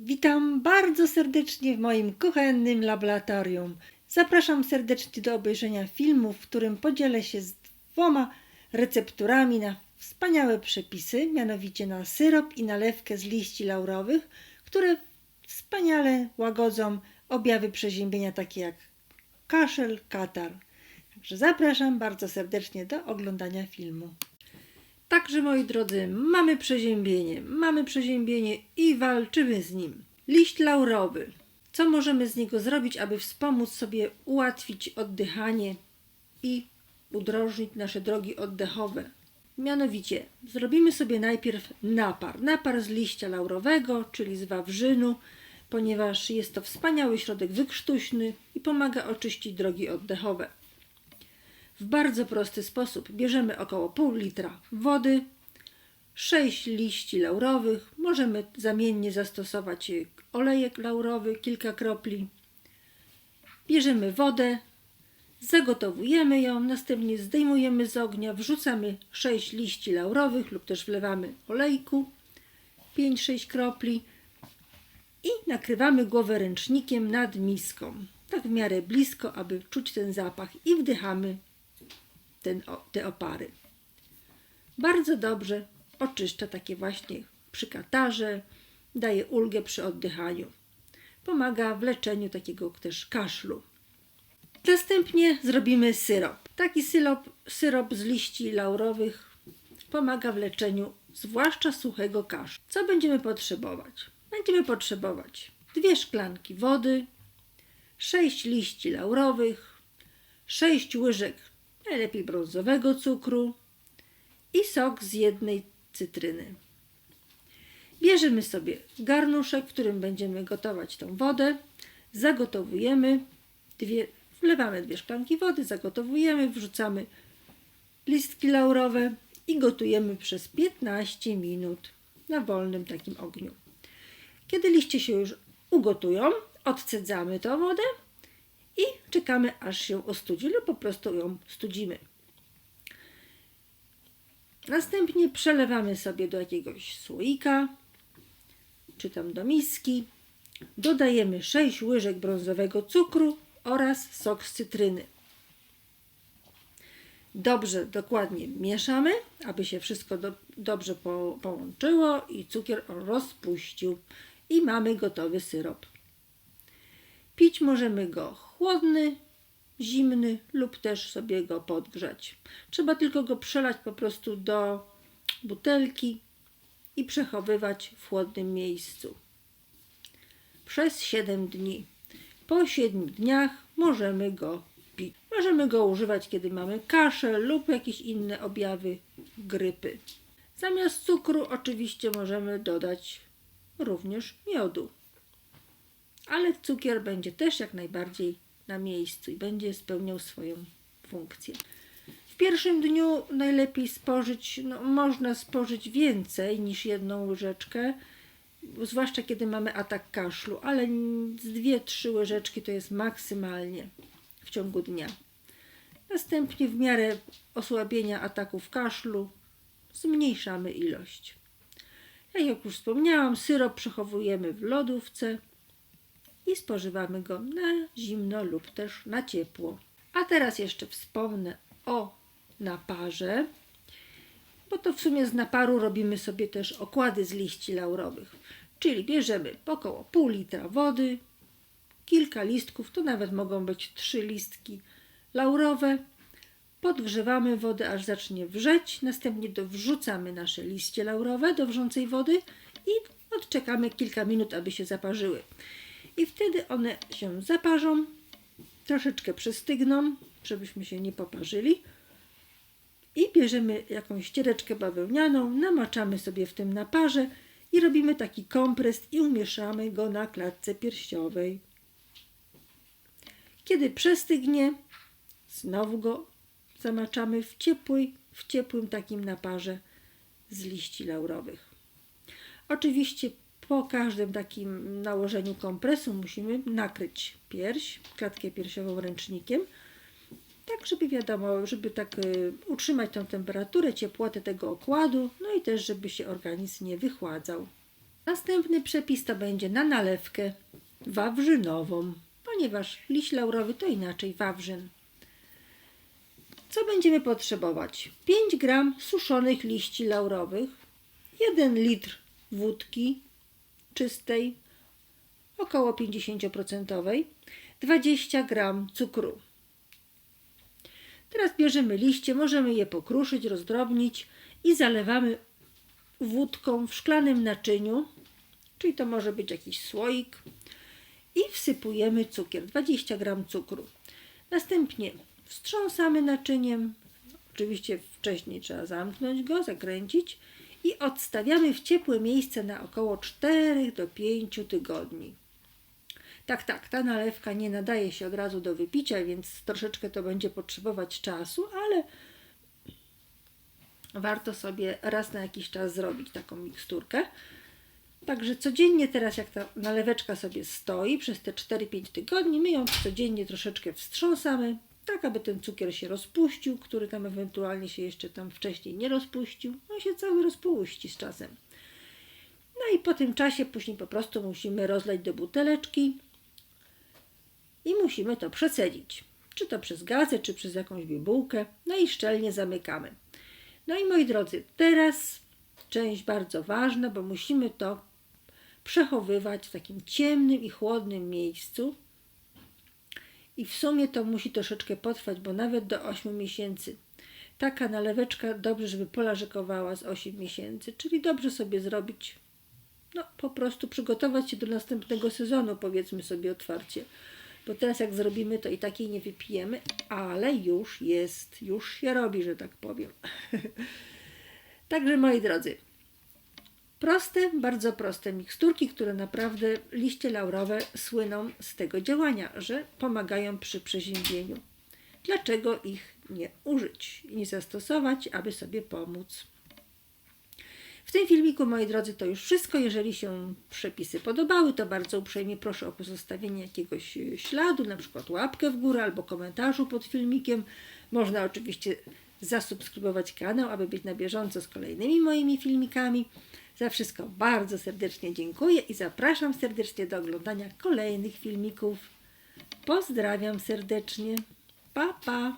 Witam bardzo serdecznie w moim kuchennym laboratorium. Zapraszam serdecznie do obejrzenia filmu, w którym podzielę się z dwoma recepturami na wspaniałe przepisy, mianowicie na syrop i nalewkę z liści laurowych, które wspaniale łagodzą objawy przeziębienia takie jak kaszel, katar. Także zapraszam bardzo serdecznie do oglądania filmu. Także moi drodzy, mamy przeziębienie, mamy przeziębienie i walczymy z nim. Liść laurowy. Co możemy z niego zrobić, aby wspomóc sobie ułatwić oddychanie i udrożnić nasze drogi oddechowe? Mianowicie, zrobimy sobie najpierw napar. Napar z liścia laurowego, czyli z wawrzynu, ponieważ jest to wspaniały środek wykrztuśny i pomaga oczyścić drogi oddechowe w bardzo prosty sposób. Bierzemy około pół litra wody, 6 liści laurowych, możemy zamiennie zastosować olejek laurowy, kilka kropli. Bierzemy wodę, zagotowujemy ją, następnie zdejmujemy z ognia, wrzucamy 6 liści laurowych lub też wlewamy olejku, 5-6 kropli i nakrywamy głowę ręcznikiem nad miską. Tak w miarę blisko, aby czuć ten zapach i wdychamy ten, te opary. Bardzo dobrze oczyszcza takie właśnie przy katarze, daje ulgę przy oddychaniu. Pomaga w leczeniu takiego też kaszlu. Następnie zrobimy syrop. Taki syrop, syrop z liści laurowych pomaga w leczeniu zwłaszcza suchego kaszlu. Co będziemy potrzebować? Będziemy potrzebować dwie szklanki wody, 6 liści laurowych, 6 łyżek najlepiej brązowego cukru i sok z jednej cytryny. Bierzemy sobie garnuszek, w którym będziemy gotować tą wodę. Zagotowujemy, dwie, wlewamy dwie szklanki wody, zagotowujemy, wrzucamy listki laurowe i gotujemy przez 15 minut na wolnym takim ogniu. Kiedy liście się już ugotują, odcedzamy tą wodę i czekamy aż się ostudzi lub po prostu ją studzimy. Następnie przelewamy sobie do jakiegoś słoika czy tam do miski. Dodajemy 6 łyżek brązowego cukru oraz sok z cytryny. Dobrze, dokładnie mieszamy, aby się wszystko do, dobrze po, połączyło i cukier rozpuścił. I mamy gotowy syrop. Pić możemy go chłodny, zimny lub też sobie go podgrzać. Trzeba tylko go przelać po prostu do butelki i przechowywać w chłodnym miejscu przez 7 dni. Po 7 dniach możemy go pić. Możemy go używać, kiedy mamy kaszel lub jakieś inne objawy grypy. Zamiast cukru oczywiście możemy dodać również miodu. Ale cukier będzie też jak najbardziej na miejscu i będzie spełniał swoją funkcję. W pierwszym dniu najlepiej spożyć, no, można spożyć więcej niż jedną łyżeczkę, zwłaszcza kiedy mamy atak kaszlu, ale z dwie, trzy łyżeczki to jest maksymalnie w ciągu dnia. Następnie w miarę osłabienia ataków kaszlu zmniejszamy ilość. Jak już wspomniałam, syrop przechowujemy w lodówce i spożywamy go na zimno lub też na ciepło. A teraz jeszcze wspomnę o naparze, bo to w sumie z naparu robimy sobie też okłady z liści laurowych. Czyli bierzemy około pół litra wody, kilka listków, to nawet mogą być trzy listki laurowe. Podgrzewamy wodę, aż zacznie wrzeć, następnie wrzucamy nasze liście laurowe do wrzącej wody i odczekamy kilka minut, aby się zaparzyły i wtedy one się zaparzą, troszeczkę przystygną, żebyśmy się nie poparzyli. I bierzemy jakąś ściereczkę bawełnianą, namaczamy sobie w tym naparze i robimy taki kompres i umieszamy go na klatce piersiowej. Kiedy przestygnie, znowu go zamaczamy w, ciepłej, w ciepłym takim naparze z liści laurowych. Oczywiście po każdym takim nałożeniu kompresu musimy nakryć pierś, klatkę piersiową ręcznikiem, tak żeby wiadomo, żeby tak y, utrzymać tą temperaturę, ciepłotę tego okładu, no i też żeby się organizm nie wychładzał. Następny przepis to będzie na nalewkę wawrzynową, ponieważ liść laurowy to inaczej wawrzyn. Co będziemy potrzebować? 5 gram suszonych liści laurowych, 1 litr wódki czystej, około 50%, 20 gram cukru. Teraz bierzemy liście, możemy je pokruszyć, rozdrobnić i zalewamy wódką w szklanym naczyniu, czyli to może być jakiś słoik i wsypujemy cukier, 20 gram cukru. Następnie wstrząsamy naczyniem, oczywiście wcześniej trzeba zamknąć go, zakręcić i odstawiamy w ciepłe miejsce na około 4 do 5 tygodni. Tak, tak, ta nalewka nie nadaje się od razu do wypicia, więc troszeczkę to będzie potrzebować czasu, ale warto sobie raz na jakiś czas zrobić taką miksturkę. Także codziennie teraz jak ta naleweczka sobie stoi przez te 4-5 tygodni, my ją codziennie troszeczkę wstrząsamy, tak aby ten cukier się rozpuścił, który tam ewentualnie się jeszcze tam wcześniej nie rozpuścił. On się cały rozpuści z czasem. No i po tym czasie później po prostu musimy rozlać do buteleczki i musimy to przecedzić. Czy to przez gazę, czy przez jakąś bibułkę. No i szczelnie zamykamy. No i moi drodzy, teraz część bardzo ważna, bo musimy to przechowywać w takim ciemnym i chłodnym miejscu. I w sumie to musi troszeczkę potrwać, bo nawet do 8 miesięcy. Taka naleweczka dobrze, żeby polażykowała z 8 miesięcy, czyli dobrze sobie zrobić, no po prostu przygotować się do następnego sezonu, powiedzmy sobie otwarcie. Bo teraz jak zrobimy, to i takiej nie wypijemy, ale już jest, już się robi, że tak powiem. Także moi drodzy, proste, bardzo proste miksturki, które naprawdę liście laurowe słyną z tego działania, że pomagają przy przeziębieniu. Dlaczego ich nie użyć i nie zastosować, aby sobie pomóc? W tym filmiku, moi drodzy, to już wszystko. Jeżeli się przepisy podobały, to bardzo uprzejmie proszę o pozostawienie jakiegoś śladu, na przykład łapkę w górę albo komentarzu pod filmikiem. Można oczywiście zasubskrybować kanał, aby być na bieżąco z kolejnymi moimi filmikami. Za wszystko bardzo serdecznie dziękuję i zapraszam serdecznie do oglądania kolejnych filmików. Pozdrawiam serdecznie. Pa, pa!